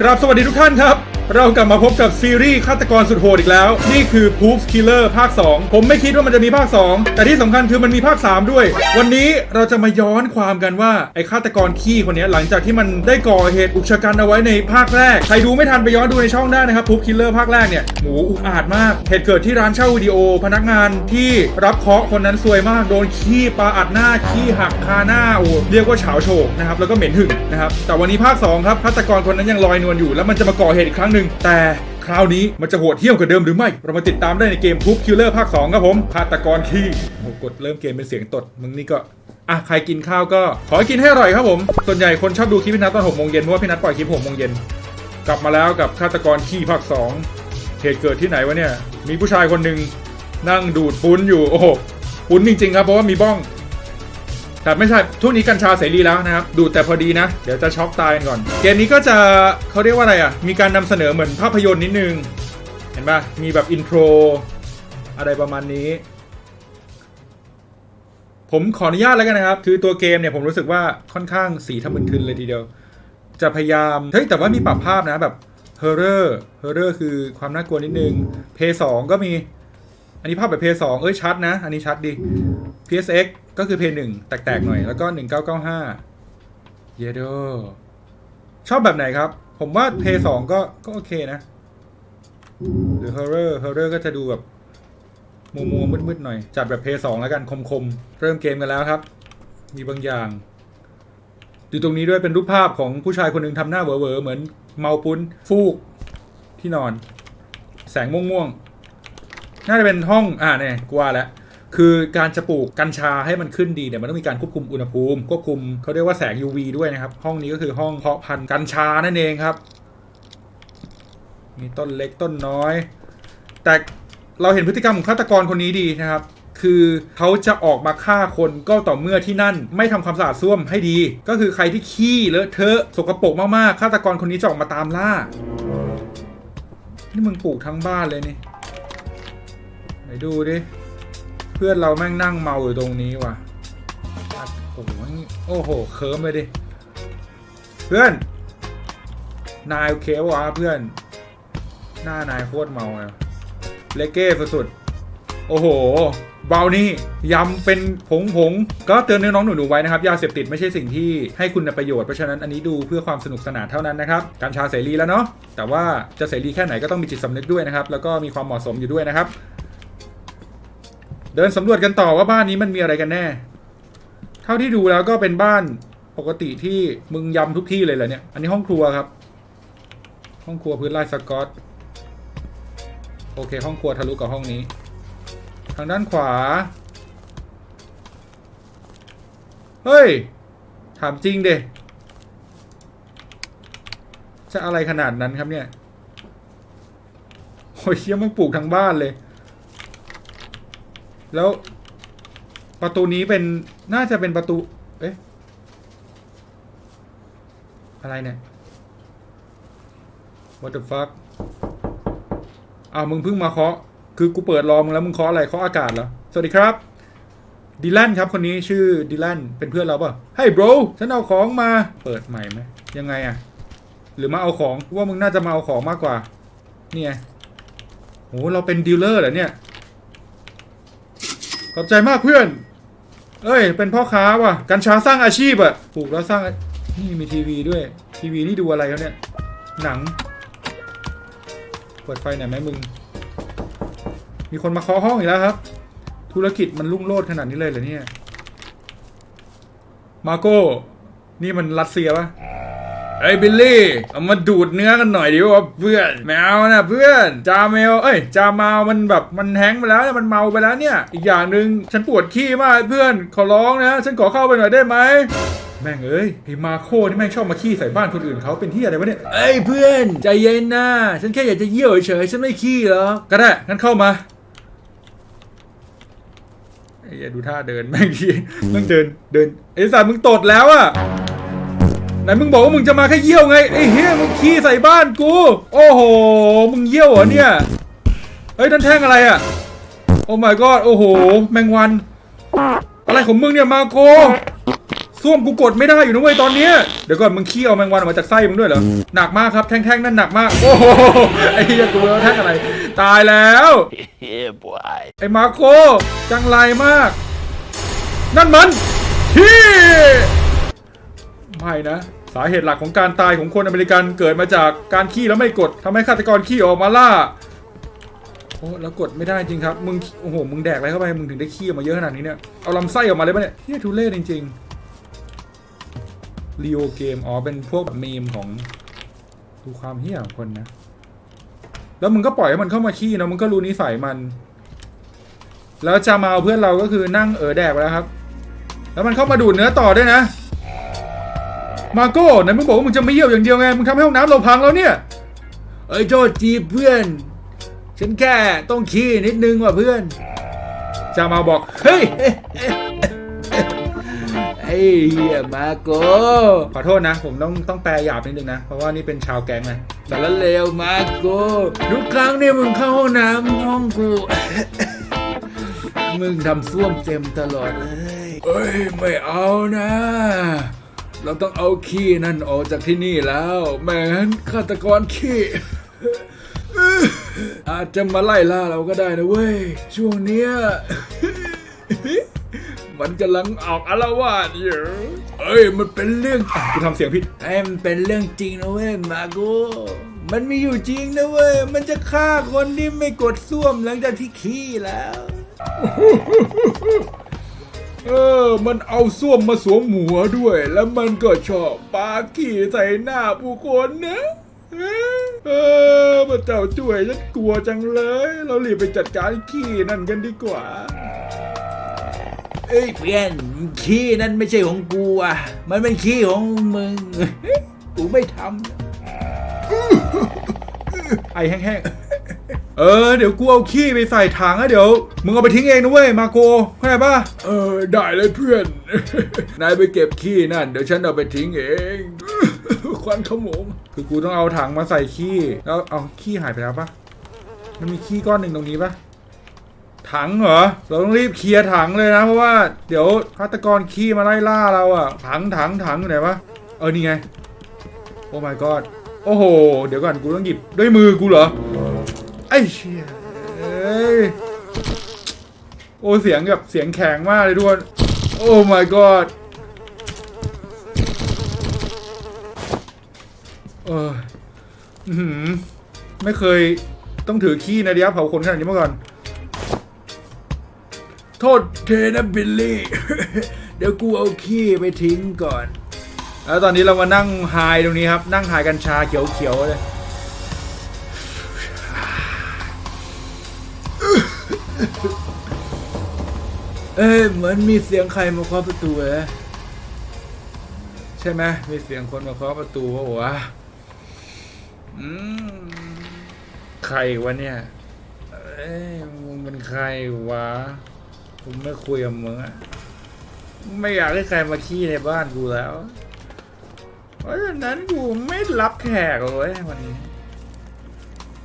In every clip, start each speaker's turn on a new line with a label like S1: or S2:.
S1: กราบสวัสดีทุกท่านครับ เรากลับมาพบกับซีรีส์ฆาตกรสุดโหดอีกแล้ว นี่คือ Proof Killer ภาค 2 ผมไม่คิดว่ามันจะมีภาค 2 แต่ที่สำคัญคือมันมีภาค 3 ด้วย วันนี้เราจะมาย้อนความกันว่า ไอ้ฆาตกรขี้คนนี้หลังจากที่มันได้ก่อเหตุอุกชะกันเอาไว้ในภาคแรก ใครดูไม่ทันไปย้อนดูในช่องได้นะครับ Proof Killer ภาคแรกเนี่ยหมูอุกอาจมาก เหตุเกิดที่ร้านเช่าวิดีโอ พนักงานที่รับเคาะคนนั้นซวยมากโดนขี้ปลาอัดหน้าขี้หักคาหน้าโอ้เรียกว่าเฉาโฉกนะครับแล้วก็เหม็นหึ่งนะครับแต่วันนี้ภาคสองครับฆาตกรคนนั้นยังลอยนวลอยู่แล้วมันจะมาก่อเหตุอีกครั้งนึ่งแต่คราวนี้มันจะโหดเหี้ยมกว่าเดิมหรือไม่ เรามาติดตามได้ในเกมทุบคิลเลอร์ภาค 2 ครับผมฆาตกรขี้โอ้กดเริ่มเกมเป็นเสียงตด มึงนี่ก็ อะ ใครกินข้าวก็ ขอให้กินให้อร่อยครับผม ส่วนใหญ่คนชอบดูคลิปพี่นัทตอน6โมงเย็นเพราะว่าพี่นัทปล่อยคลิป6โมงเย็นกลับมาแล้วกับฆาตกรขี้ภาค 2 เหตุเกิดที่ไหนวะเนี่ย มีผู้ชายคนหนึ่งนั่งดูดปุ้นอยู่ โอ้โห ปุ้นจริงๆครับ เพราะว่ามีบ้อง แต่ไม่ใช่ทุกนี้กัญชาเสรีแล้วนะครับ ดูแต่พอดีนะ เดี๋ยวจะช็อกตายกันก่อน เกมนี้ก็จะเขาเรียกว่าอะไรอะ มีการนำเสนอเหมือนภาพยนตร์นิดนึง เห็นปะมีแบบอินโทรอะไรประมาณนี้ ผมขออนุญาตแล้วกันนะครับ คือตัวเกมเนี่ยผมรู้สึกว่าค่อนข้างสีทะมึนทึนเลยทีเดียว จะพยายาม เฮ้ยแต่ว่ามีปรับภาพนะแบบเฮอร์เรอร์เฮอร์เรอร์คือความน่ากลัวนิดนึงเพย์สองก็มี อันนี้ภาพแบบเพย์สองเอ้ยชัดนะ อันนี้ชัดดี PSX ก็คือเพย์หนึ่งแตกๆหน่อยแล้วก็1995เยโดชอบแบบไหนครับ ผมว่าเพย์สองก็ก็โอเคนะ หรือ horror horror ก็จะดูแบบมัวมัวมืดมืดๆหน่อย จัดแบบเพย์สองแล้วกันคมคมๆ เริ่มเกมกันแล้วครับ มีบางอย่างดูตรงนี้ด้วยเป็นรูปภาพของผู้ชายคนหนึ่งทำหน้าเหวอๆเหมือนเมาปุ้นฟูกที่นอน แสงม่วงๆน่าจะเป็นห้องอ่าเนี่ยกว่าแล้ว คือการจะปลูกกัญชาให้มันขึ้นดีเนี่ยมันต้องมีการควบคุมอุณหภูมิควบคุมเขาเรียกว่าแสง UV ด้วยนะครับ ห้องนี้ก็คือห้องเพาะพันธุ์กัญชานั่นเองครับ มีต้นเล็กต้นน้อย แต่เราเห็นพฤติกรรมของฆาตกรคนนี้ดีนะครับคือเขาจะออกมาฆ่าคนก็ต่อเมื่อที่นั่น ไม่ทำความสะอาดส้วมให้ดี ก็คือใครที่ขี้เลอะเทอะสกปรกมากๆฆาตกรคนนี้จะออกมาตามล่า นี่มึงปลูกทั้งบ้านเลยนี่ ไหนดูดิ เพื่อนเราแม่งนั่งเมาอยู่ตรงนี้ว่ะโอ้โหโอ้โหเคิร์มเลยดิ เพื่อน นายโอเควะเพื่อน หน้านายโคตรเมาอะเลเก้สุดๆ โอ้โห เบานี่ยำเป็นผงผงๆก็เตือนน้องๆหนูๆไว้นะครับ ยาเสพติดไม่ใช่สิ่งที่ให้คุณประโยชน์ เพราะฉะนั้นอันนี้ดูเพื่อความสนุกสนานเท่านั้นนะครับกัญชาเสรีแล้วเนาะ แต่ว่าจะเสรีแค่ไหนก็ต้องมีจิตสำนึกด้วยนะครับ แล้วก็มีความเหมาะสมอยู่ด้วยนะครับ เดินสำรวจกันต่อว่าบ้านนี้มันมีอะไรกันแน่ เท่าที่ดูแล้วก็เป็นบ้านปกติที่มึงยำทุกที่เลยเหรอเนี่ย อันนี้ห้องครัวครับ ห้องครัวพื้นลายสกอต โอเค ห้องครัวทะลุกับห้องนี้ ทางด้านขวา เฮ้ย ถามจริงเดจะอะไรขนาดนั้นครับเนี่ยโอ้ยเชี่ยมันปลูกทั้งบ้านเลย แล้วประตูนี้เป็นน่าจะเป็นประตู เอ๊ะ อะไรเนี่ย what the fuck อ้าวมึงเพิ่งมาเคาะ คือกูเปิดรอมึงแล้วมึงเคาะอะไรเคาะอากาศเหรอ สวัสดีครับดิแลนครับคนนี้ชื่อดิแลนเป็นเพื่อนเราป่ะเฮ้ย bro ฉันเอาของมา เปิดใหม่ไหมยังไงอะหรือมาเอาของว่ามึงน่าจะมาเอาของมากกว่า เนี่ยโหเราเป็นดีลเลอร์เหรอเนี่ย ขอบใจมากเพื่อน เอ้ย เป็นพ่อค้าว่ะ กัญชาสร้างอาชีพอะปลูกแล้วสร้าง นี่มีทีวีด้วย ทีวีนี่ดูอะไรเขาเนี่ย หนัง เปิดไฟหน่อยไหมมึง มีคนมาเคาะห้องอีกแล้วครับ ธุรกิจมันรุ่งโรจน์ขนาดนี้เลยเหรอเนี่ย มาโก้ นี่มันรัสเซียปะ เอ้ยบิลลี่เอามาดูดเนื้อกันหน่อยดิว่าเพื่อนแมวนะเพื่อนจาเมลเอ้ยจาเมามันแบบมันแฮงก์ไปแล้วเนี่ยมันเมาไปแล้วเนี่ย อีกอย่างหนึ่งฉันปวดขี้มากเพื่อนขอร้องนะ ฉันขอเข้าไปหน่อยได้ไหมแม่งเอ้ยไอ้มาโคนี่แม่งชอบมาขี้ใส่บ้านคนอื่นเขาเป็นที่อะไรวะเนี่ยเอ้ยเพื่อน ใจเย็นนะฉันแค่อยากจะเยี่ยวเฉยๆฉันไม่ขี้หรอกก็ได้งั้นเข้ามาไอ้เหี้ยดูท่าเดินแม่งทีแม่งเดินเดินไอ้สัตว์มึงตดแล้วอะ ไหนมึงบอกว่ามึงจะมาแค่เยี่ยวไงไอ้เฮียมึงขี้ใส่บ้านกู โอ้โห มึงเยี่ยวเหรอเนี่ย เฮ้ยนั่นแท่งอะไรอะโอ้ my god โอ้โห แมงวัน อะไรของมึงเนี่ยมาโกส้วมกูกดไม่ได้อยู่นะเว้ยตอนเนี้ยเดี๋ยวก่อนมึงขี้เอาแมงวันออกมาจากไส้มึงด้วยเหรอหนักมากครับแท่งๆนั่นหนักมากโอ้โหไอ้เหี้ยกูแล้วแท่งอะไร ตายแล้ว
S2: yeah, boy.
S1: ไอ้มาโคจังไรมาก นั่นมันขี้ไม่นะ สาเหตุหลักของการตายของคนอเมริกันเกิดมาจากการขี้แล้วไม่กดทำให้ฆาตกรขี้ออกมาล่าโอ้แล้วกดไม่ได้จริงครับ มึงโอ้โหมึงแดกอะไรเข้าไปมึงถึงได้ขี้ออกมาเยอะขนาดนี้เนี่ยเอาลำไส้ออกมาเลยปะเนี่ยเฮียทุเล่จริงๆรีโอเกมอ๋อเป็นพวกแบบมีมของดูความเฮี้ยของคนนะ แล้วมึงก็ปล่อยให้มันเข้ามาขี้นะมึงก็รู้นิสัยมัน แล้วจามาเอาเพื่อนเราก็คือนั่งเออแดกไปแล้วครับ แล้วมันเข้ามาดูดเนื้อต่อด้วยนะ มาโก้ไหนมึงบอกว่ามึงจะไม่เยี่ยวอย่างเดียวไง มึงทำให้ห้องน้ำเราพังแล้วเนี่ย เอ้ยโทษจีเพื่อน ฉันแค่ต้องขี้นิดนึงว่ะเพื่อนจามาบอก เฮ้ยไอ้เหี้ยมาโกขอโทษนะ ผมต้องต้องแปลหยาบนิดนึงนะ เพราะว่านี่เป็นชาวแก๊งนะแต่ละเลวมาโกทุกครั้งเนี่ยมึงเข้าห้องน้ำห้องกูมึงทำส้วมเต็มตลอดเลยเอ้ย ไม่เอานะ เราต้องเอาขี้นั่นออกจากที่นี่แล้วแม้งั้นฆาตกรขี้อาจจะมาไล่ล่าเราก็ได้นะเว้ย ช่วงเนี้ย มันกำลังออกอารวาสอยู่เอ้ย มันเป็นเรื่องกูทำเสียงผิดไอ้ยมันเป็นเรื่องจริงนะเว้ยมาโกมันมีอยู่จริงนะเว้ย มันจะฆ่าคนที่ไม่กดส้วมหลังจากที่ขี้แล้ว เออ มันเอาส้วมมาสวมหัวด้วย แล้วมันก็ชอบปาขี้ใส่หน้าผู้คนนะเออพระเจ้าช่วยฉันกลัวจังเลย เรารีบไปจัดการขี้นั่นกันดีกว่า เอ้ยเพื่อนขี้นั่นไม่ใช่ของกูอะ มันเป็นขี้ของมึง กูไม่ทำไอแห้งๆ เออเดี๋ยวกูเอาขี้ไปใส่ถังแล้วเดี๋ยว มึงเอาไปทิ้งเองนะเว้ยมาโกเข้าใจปะเออได้เลยเพื่อน นายไปเก็บขี้นั่น เดี๋ยวฉันเอาไปทิ้งเอง ควันขโมงคือกูต้องเอาถังมาใส่ขี้แล้วเอาขี้หายไปแล้วปะมันมีขี้ก้อนหนึ่งตรงนี้ปะถังเหรอ เราต้องรีบเคลียร์ถังเลยนะ เพราะว่าเดี๋ยวฆาตกรขี้มาไล่ล่าเราอะถังถังถังอยู่ไหนวะเออนี่ไง โอ้ my god โอ้โห เดี๋ยวก่อนกูต้องหยิบด้วยมือกูเหรอไอ้เชี่ยเอ้ยโอ้เสียงแบบเสียงแข็งมากเลยทุกคนโอ้ my god เออหือไม่เคยต้องถือขี้นะเดียวเผาคนขนาดนี้มาก่อน โทษเทนะบิลลี่ เดี๋ยวกูเอาขี้ไปทิ้งก่อน แล้วตอนนี้เรามานั่งไฮตรงนี้ครับ นั่งไฮกัญชาเขียวๆเลย เอ้ยเหมือนมีเสียงใครมาเคาะประตูเลยใช่ไหมมีเสียงคนมาเคาะประตูวะวะอืมใครวะเนี่ยเอ้ยมึงเป็นใครวะผมไม่คุยกับมึงอะไม่อยากให้ใครมาขี้ในบ้านกูแล้ว เพราะฉะนั้นกูไม่รับแขกเลยวันนี้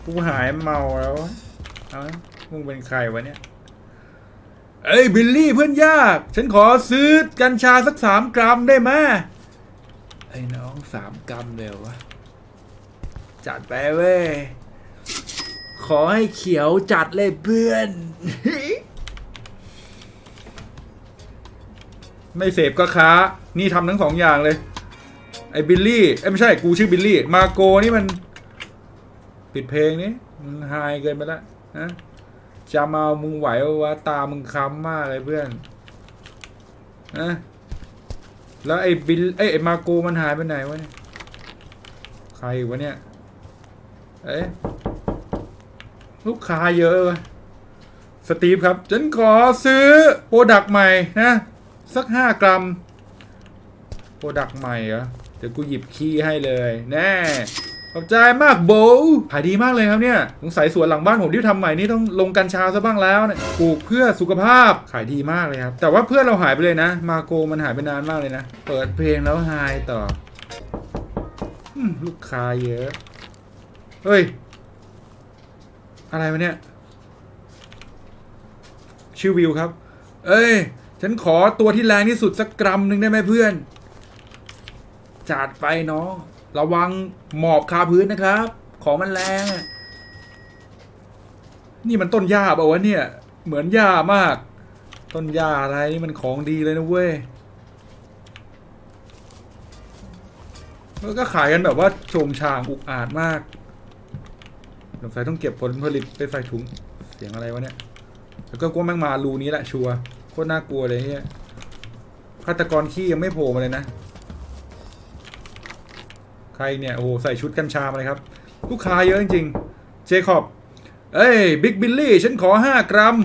S1: กูหายเมาแล้วเอ้ามึงเป็นใครวะเนี่ย เอ้ยบิลลี่เพื่อนยาก ฉันขอซื้อกัญชาสักสามกรัมได้ไหมไอ้น้องสามกรัมเดียววะจัดไปเว้ย ขอให้เขียวจัดเลยเพื่อน ไม่เสพก็ค้า นี่ทำทั้งสองอย่างเลย ไอ้บิลลี่เอ้ไม่ใช่กูชื่อบิลลี่ มาโกนี่มัน ปิดเพลงนี้มึงไฮเกินไปละนะ จะมาเอามึงไหววะตามึงค้ำมากเลยเพื่อนนะแล้วไอ้บิลเอ้ยไอ้มาโกมันหายไปไหนวะเนี่ยใครวะเนี่ยเอ๊ะลูกค้าเยอะวะสตีฟครับ ฉันขอซื้อโปรดักต์ใหม่นะ สักห้ากรัมโปรดักต์ใหม่เหรอเดี๋ยวกูหยิบคีย์ให้เลย แน่ ขอบใจมากโบขายดีมากเลยครับเนี่ยสงสัยสวนหลังบ้านผมที่ทำใหม่นี่ต้องลงกัญชาซะบ้างแล้วเนี่ยปลูกเพื่อสุขภาพขายดีมากเลยครับ แต่ว่าเพื่อนเราหายไปเลยนะ มาโกมันหายไปนานมากเลยนะ เปิดเพลงแล้วไฮต่ออลูกค้าเยอะเฮ้ย อะไรวะเนี่ย ชื่อวิวครับ เอ้ย ฉันขอตัวที่แรงที่สุดสักกรัมหนึ่งได้ไหมเพื่อน จัดไปเนาะ ระวังหมอบคาพื้นนะครับ ของมันแรง นี่มันต้นหญ้าเปล่าวะเนี่ย เหมือนหญ้ามาก ต้นหญ้าอะไรนี่มันของดีเลยนะเว้ยแล้วก็ขายกันแบบว่าโชงชางอุกอาจมากสงสัยต้องเก็บผลผลิตไปใส่ถุง เสียงอะไรวะเนี่ย แล้วก็กลัวแม่งมารูนี้แหละชัวร์ โคตรน่ากลัวเลยเฮียฆาตกรขี้ยังไม่โผล่มาเลยนะ ใครเนี่ย โอ้โห ใส่ชุดกัญชามาเลยครับ ลูกค้าเยอะจริงๆเจคอบ เอ้ยบิ๊กบิลลี่ฉันขอห้ากรัม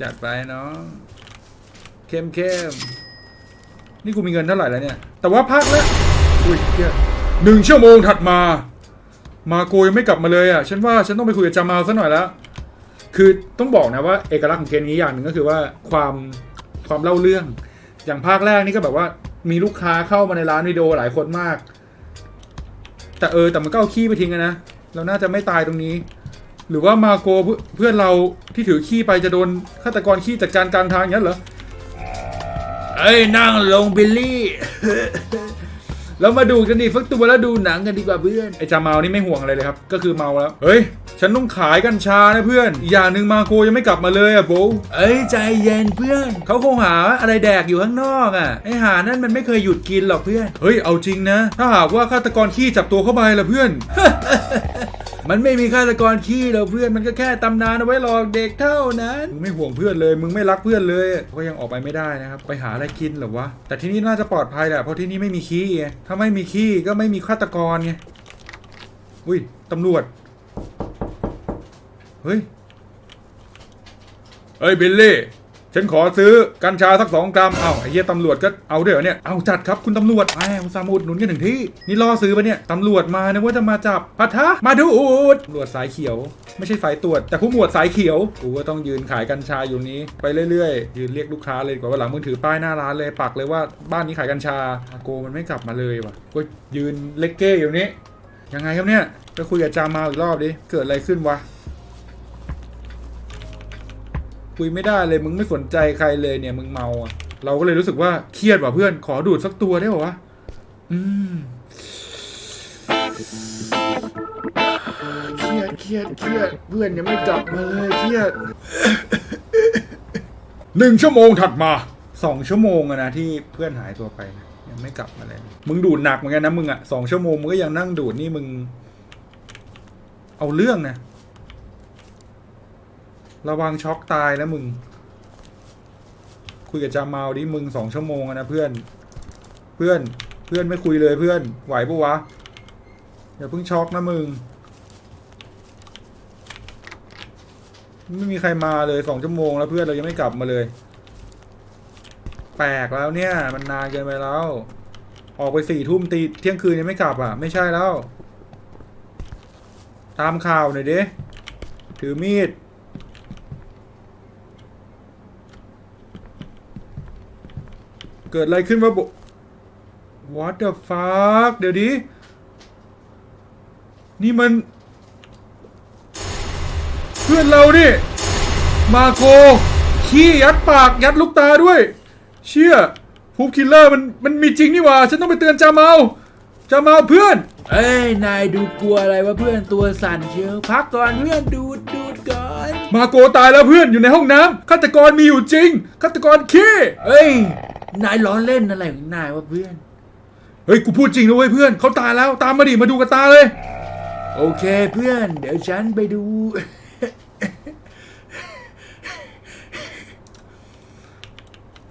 S1: จัดไปเนาะเข้มเข้มนี่กูมีเงินเท่าไหร่แล้วเนี่ย แต่ว่าพักแล้วอุ้ยเหี้ยหนึ่งชั่วโมงถัดมา มาโกยังไม่กลับมาเลยอะ ฉันว่าฉันต้องไปคุยกับจามาซะหน่อยแล้วคือต้องบอกนะว่าเอกลักษณ์ของเกมนี้อย่างหนึ่งก็คือว่าความความเล่าเรื่อง อย่างภาคแรกนี่ก็แบบว่ามีลูกค้าเข้ามาในร้านวิดีโอหลายคนมาก แต่เออแต่มันก็เอาขี้ไปทิ้งอะนะ เราน่าจะไม่ตายตรงนี้ หรือว่ามาโกเพื่อนเพื่อนเราที่ถือขี้ไปจะโดนฆาตกรขี้จัดการกลางทางอย่างนั้นเหรอเอ้ยนั่งลงบิลลี่เรามาดูกันดิฟักตัวแล้วดูหนังกันดีกว่าเพื่อนไอ้จาเมานี่ไม่ห่วงอะไรเลยครับ ก็คือเมาแล้ว เฮ้ย ฉันต้องขายกัญชานะเพื่อนอีกอย่างหนึ่งมาโกยังไม่กลับมาเลยอะโบเอ้ยใจเย็นเพื่อน เขาคงหาอะไรแดกอยู่ข้างนอกอะไอ้หานั่นมันไม่เคยหยุดกินหรอกเพื่อน เฮ้ยเอาจริงนะ ถ้าหากว่าฆาตกรขี้จับตัวเข้าไปล่ะเพื่อนมันไม่มีฆาตกรขี้หรอกเพื่อนมันก็แค่ตำนานเอาไว้หลอกเด็กเท่านั้น มึงไม่ห่วงเพื่อนเลย มึงไม่รักเพื่อนเลยก็ยังออกไปไม่ได้นะครับ ไปหาอะไรกินเหรอวะ แต่ที่นี่น่าจะปลอดภัยแหละเพราะที่นี่ไม่มีขี้ไงถ้าไม่มีขี้ก็ไม่มีฆาตกรไงอุ้ยตำรวจ เฮ้ย เฮ้ยบิลลี่ ฉันขอซื้อกัญชาสักสองกรัม เอ้าไอ้เหี้ยตำรวจก็เอาด้วยเหรอเนี่ย เอาจัดครับคุณตำรวจแหมอุตส่ามอุดหนุนกันถึงที่ นี่ล่อซื้อปะเนี่ย ตำรวจมานะว่าจะมาจับพัทะมาดูดตำรวจสายเขียว ไม่ใช่สายตรวจ แต่ผู้หมวดสายเขียว กูก็ต้องยืนขายกัญชาอยู่นี้ ไปเรื่อยๆ ยืนเรียกลูกค้าเลยดีกว่าวันหลังมึงถือป้ายหน้าร้านเลยปักเลยว่าบ้านนี้ขายกัญชาอาโกมันไม่กลับมาเลยว่ะ ก็ยืนเล็กเก้อยู่นี้ ยังไงครับเนี่ย ไปคุยกับจามาอีกรอบดิ เกิดอะไรขึ้นวะ คุยไม่ได้เลยมึงไม่สนใจใครเลยเนี่ยมึงเมาอะเราก็เลยรู้สึกว่าเครียดว่ะเพื่อนขอดูดสักตัวได้ป่าวะอืมเครียดเครียดเครียดเพื่อนยังไม่กลับมาเลยเครียดหนึ่งชั่วโมงถัดมาสองชั่วโมงอะนะที่เพื่อนหายตัวไปนะยังไม่กลับมาเลย มึงดูดหนักเหมือนกันนะมึงอะสองชั่วโมงมึงก็ยังนั่งดูดนี่มึง เอาเรื่องนะ ระวังช็อกตายนะมึง คุยกับจามาดิมึงสองชั่วโมงนะเพื่อน เพื่อน เพื่อนไม่คุยเลยเพื่อน ไหวปะวะ อย่าเพิ่งช็อกนะมึง ไม่มีใครมาเลยสองชั่วโมงแล้วเพื่อนเรายังไม่กลับมาเลย แปลกแล้วเนี่ย มันนานเกินไปแล้ว ออกไปสี่ทุ่มตีเที่ยงคืนยังไม่กลับอะ ไม่ใช่แล้ว ตามข่าวหน่อยดิถือมีด เกิดอะไรขึ้นวะโบ What the fuck เดี๋ยวดิ นี่มัน เพื่อนเราดิ มาโกขี้ยัดปากยัดลูกตาด้วย เชี่ยพูฟคิลเลอร์มันมันมีจริงนี่หว่า ฉันต้องไปเตือนจาเมาจาเมาเพื่อน
S2: เอ้ย นายดูกลัวอะไรวะเพื่อนตัวสั่นเชียวพักก่อนเพื่อนดูดดูดก่อน
S1: มาโกตายแล้วเพื่อนอยู่ในห้องน้ำฆาตกรมีอยู่จริงฆาตกรขี้
S2: เอ้ย นายล้อเล่นอะไรของนายวะเพื่อน
S1: เฮ้ย กูพูดจริงนะเว้ยเพื่อน เขาตายแล้ว ตามมาดิ มาดูกับตาเลย
S2: โอเคเพื่อน เดี๋ยวฉันไปดู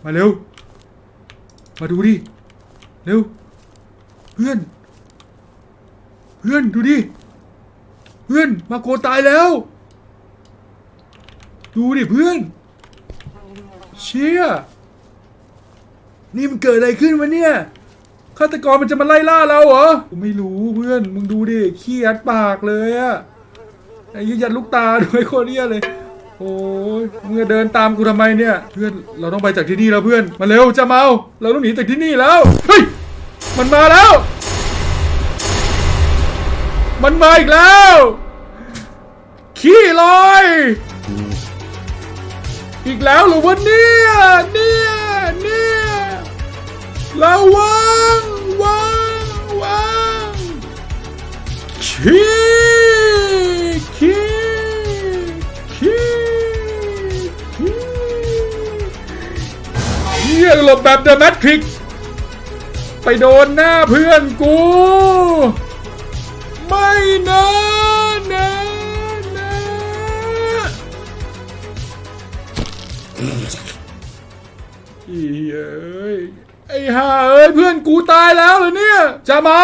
S1: มาเร็ว มาดูดิ เร็ว เพื่อน เพื่อนดูดิ เพื่อน มาโกตายแล้ว ดูดิเพื่อน เชี่ย นี่มันเกิดอะไรขึ้นวะเนี่ยฆาตกรมันจะมาไล่ล่าเราเหรอกูไม่รู้เพื่อนมึงดูดิขี้ยัดปากเลยอะไอ้ยี่ยัดลูกตาด้วยโคนเนี้ยเลย โอ้ยมึงจะเดินตามกูทำไมเนี่ย เพื่อนเราต้องไปจากที่นี่แล้วเพื่อน มาเร็วจะเมา เราต้องหนีจากที่นี่แล้วเฮ้ยมันมาแล้ว มันมาอีกแล้ว ขี้ลอย อีกแล้วหรือวะเนี่ยเนี่ยเนี่ย ระวังว้าวว้าวชีคีคีคีเฮียหลบแบบเดอะแมทริก ไปโดนหน้าเพื่อนกู ไอ้ห่าเอ้ยเพื่อนกูตายแล้วเหรอเนี่ย จะเมา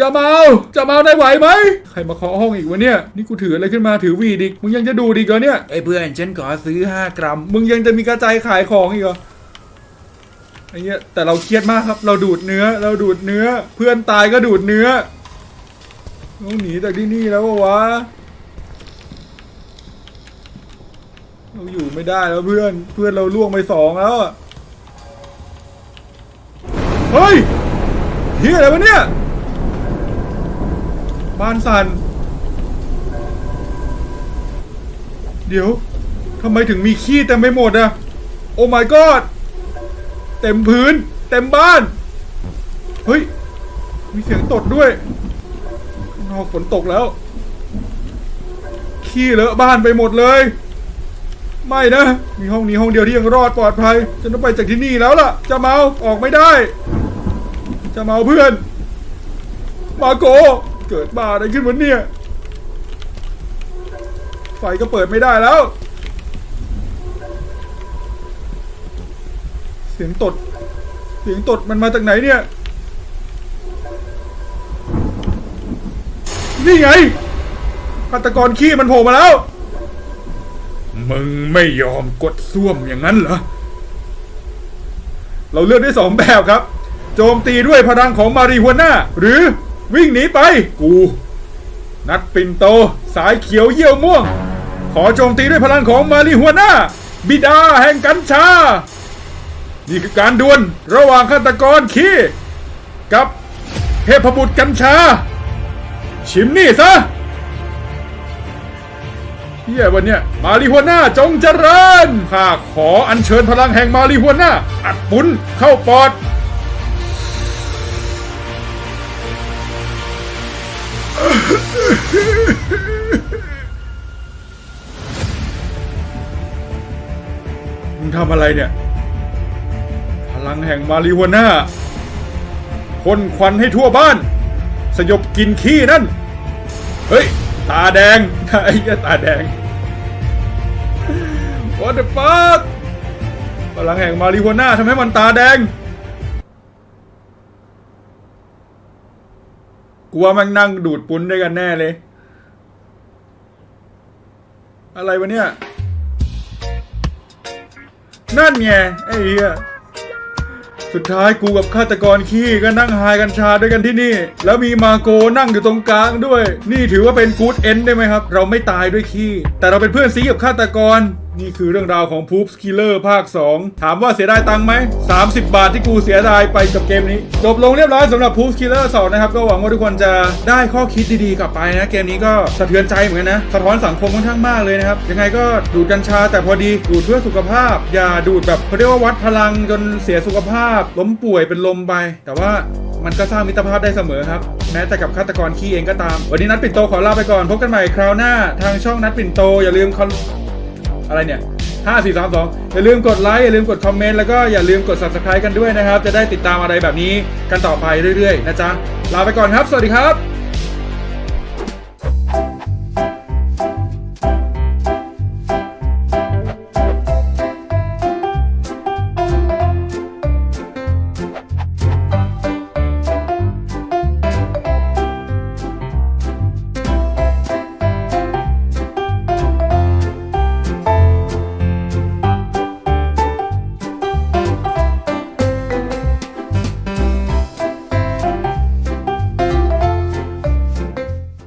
S1: จะเมา จะเมาได้ไหวไหม ใครมาเคาะห้องอีกวะเนี่ย นี่กูถืออะไรขึ้นมาถือวีดอีกมึงยังจะดูดีกเหรอเนี่ย
S2: ไอ้เพื่อนฉันขอซื้อ 5 กรัม
S1: มึงยังจะมีกระจายขายของอีกเหรอไอ้เงี้ยแต่เราเครียดมากครับ เราดูดเนื้อ เราดูดเนื้อ เพื่อนตายก็ดูดเนื้อต้องหนีจากที่นี่แล้ววะวะเราอยู่ไม่ได้แล้วเพื่อน เพื่อนเราล่วงไปสองแล้วอะ เฮ้ยเฮียอะไรวะเนี่ย บ้านสันเดี๋ยวทำไมถึงมีขี้เต็มไปหมดอะโอ้ my god เต็มพื้น เต็มบ้าน เฮ้ย มีเสียงตดด้วยนอกฝนตกแล้ว ขี้เลอะบ้านไปหมดเลย ไม่นะ มีห้องนี้ห้องเดียวที่ยังรอดปลอดภัย ฉันต้องไปจากที่นี่แล้วล่ะ จะเมาออกไม่ได้ จะเมาเพื่อน มาโก เกิดบ้าอะไรขึ้นวันเนี่ย ไฟก็เปิดไม่ได้แล้ว เสียงตด เสียงตดมันมาจากไหนเนี่ย นี่ไงฆาตกรขี้มันโผล่มาแล้ว มึงไม่ยอมกดซ่วมอย่างนั้นเหรอ เราเลือกได้สองแบบครับ โจมตีด้วยพลังของมาริฮวน่าหรือวิ่งหนีไป กู นัดปิ่นโต สายเขียวเยี่ยวม่วง ขอโจมตีด้วยพลังของมาริฮวน่าบิดาแห่งกัญชา นี่คือการดวลระหว่างฆาตกรขี้ กับเทพบุตรกัญชา ชิมนี่ซะเฮียวันเนี้ยมาริฮวน่าจงเจริญข้าขออัญเชิญพลังแห่งมาริฮวน่าอัดปุ้นเข้าปอด มึงทำอะไรเนี่ย พลังแห่งมาริฮวน่าพ่นควันให้ทั่วบ้าน สยบกินขี้นั่น เฮ้ย ตาแดง ไอ้เหี้ยตาแดง What the fuck พลังแห่งมาริฮวน่าทำให้มันตาแดงกูว่ามันนั่งดูดปุ้นด้วยกันแน่เลย อะไรวะเนี่ย นั่นไงไอ้เหี้ยสุดท้ายกูกับฆาตกรขี้ก็นั่งหายกัญชาด้วยกันที่นี่ แล้วมีมาโกนั่งอยู่ตรงกลางด้วย นี่ถือว่าเป็นกู๊ดเอนได้ไหมครับ เราไม่ตายด้วยขี้แต่เราเป็นเพื่อนซีกับฆาตกร นี่คือเรื่องราวของ Poops Killer ภาค 2 ถามว่าเสียดายตังไหม 30 บาทที่กูเสียดายไปกับเกมนี้ จบลงเรียบร้อยสำหรับ Poops Killer 2นะครับ ก็หวังว่าทุกคนจะได้ข้อคิดดีๆกลับไปนะ เกมนี้ก็สะเทือนใจเหมือนกันนะ สะท้อนสังคมค่อนข้างมากเลยนะครับ ยังไงก็ดูดกัญชาแต่พอดีดูดเพื่อสุขภาพ อย่าดูดแบบเขาเรียกว่าวัดพลังจนเสียสุขภาพ ล้มป่วยเป็นลมไป แต่ว่ามันก็สร้างมิตรภาพได้เสมอครับ แม้แต่กับฆาตกรขี้เองก็ตาม วันนี้นัดปิ่นโตขอลาไปก่อนพบกันใหม่คราวหน้า ทางช่องนัดปิ่นโตอย่าลืมค อะไรเนี่ย5 4 3 2อย่าลืมกดไลค์อย่าลืมกดคอมเมนต์แล้วก็อย่าลืมกด subscribe กันด้วยนะครับ จะได้ติดตามอะไรแบบนี้กันต่อไปเรื่อยๆ นะจ๊ะ ลาไปก่อนครับ สวัสดีครับ